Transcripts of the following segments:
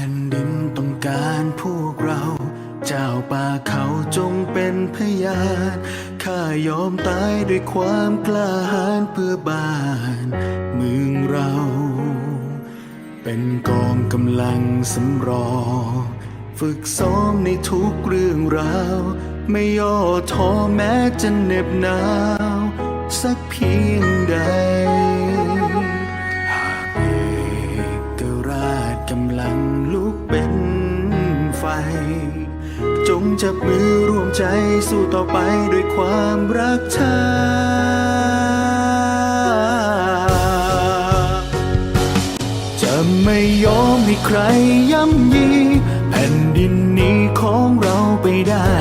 ผ่นดินต้องการพวกเรา เจ้าป่าเขาจงเป็นพยานข้ายอมตายด้วยความกล้าหาญเพื่อบ้านเมืองเรา เป็นกองกำลังสำรอง ฝึกซ้อมในทุกเรื่องราว ไม่ย่อท้อแม้จะเหน็บหนาว สักเพียงใด จงจับมือร่วมใจสู้ต่อไปด้วยความรักชาติจะไม่ยอมให้ใครย่ำยีแผ่นดินนี้ของเราไปได้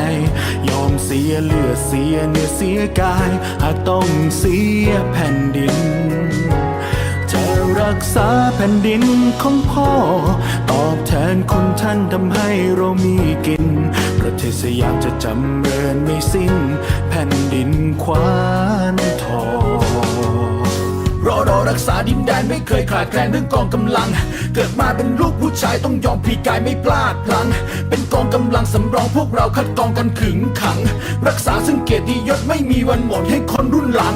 ยอมเสียเลือดเสียเนื้อเสียกาย หากต้องเสียแผ่นดิน จะรักษาแผ่นดินของพ่อ ต่อ คุณท่านทำให้เรามีกิน ประเทศสยามจะจำเริญไม่สิ้น แผ่นดินควานทองรอรอรักษาดินแดนไม่เคยขาดแคลนเรื่องกองกำลัง เกิดมาเป็นลูกผู้ชายต้องยอมพีกายไม่พลาดพลัง เป็นกองกำลังสำรองพวกเราคัดกรองกันขึงขัง รักษาซึ่งเกียรติยศไม่มีวันหมดให้คนรุ่นหลัง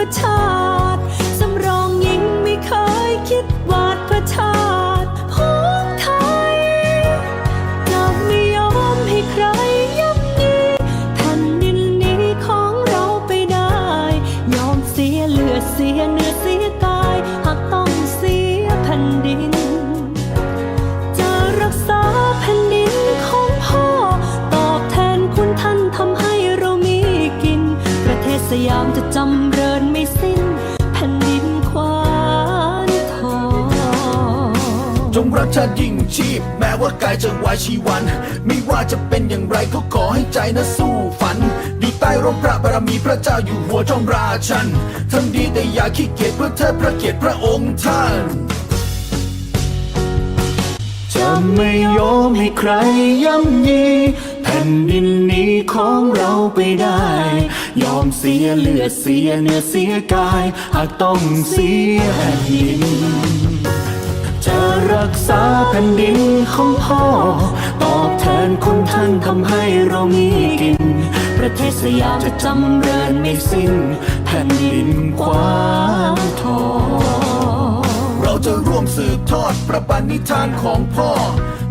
พื่อชาติสำรองหญิงไม่เคยคิดวาดเพื่อชาติของไทยจะไม่ยอมให้ใครย่ำยีแผ่นดินนี้ของเราไปได้ ยอมเสียเลือดเสียเนื้อเสียกาย หากต้องเสียแผ่นดิน จะรักษาแผ่นดินของพ่อ ตอบแทนคุณท่านทำให้เรามีกิน ประเทศสยามจะจำ จงรักชาติยิ่งชีพ แม้ว่ากายจะวายชีวัน ไม่ว่าจะเป็นอย่างไรก็ขอให้ใจนะสู้ฝัน อยู่ใต้ร่มพระบารมีพระเจ้าอยู่หัวจอมราชันทำดีแต่อย่าขี้เกียจเพื่อเทิดพระเกียรติพระองค์ท่านจะไม่ยอมให้ใครย่ำยีแผ่นดินนี้ของเราไปได้ ยอมเสียเลือดเสียเนื้อเสียกาย หากต้องเสียแผ่นดิน จะรักษาแผ่นดินของพ่อ ตอบแทนคุณท่านทำให้เรามีกิน ประเทศสยามจะจำเริญไม่สิ้น แผ่นดินกว้างทองเราจะร่วมสืบทอดประปณิธานของพ่อ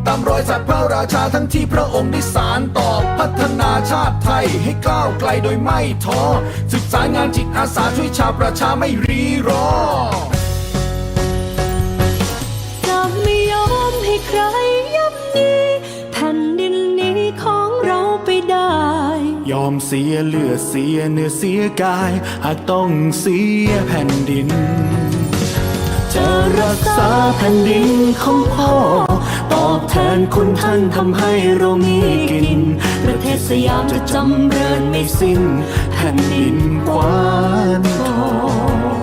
ตามรอยสัตว์พระราชาทั้งที่พระองค์ได้สารต่อพัฒนาชาติไทยให้ก้าวไกลโดยไม่ท้อศึกษางานจิตอาสาช่วยชาวประชาไม่รีรอ อมเสียเลือดเสียเนื้อเสียกาย หากต้องเสียแผ่นดิน จะรักษาแผ่นดินของพ่อ ตอบแทนคุณท่านทำให้เรามีกิน ประเทศสยามจะจำเริญไม่สิ้น แผ่นดินกว้านทอง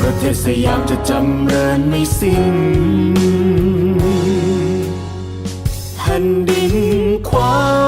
ประเทศสยามจะจำเริญไม่สิ้น แผ่นดินควา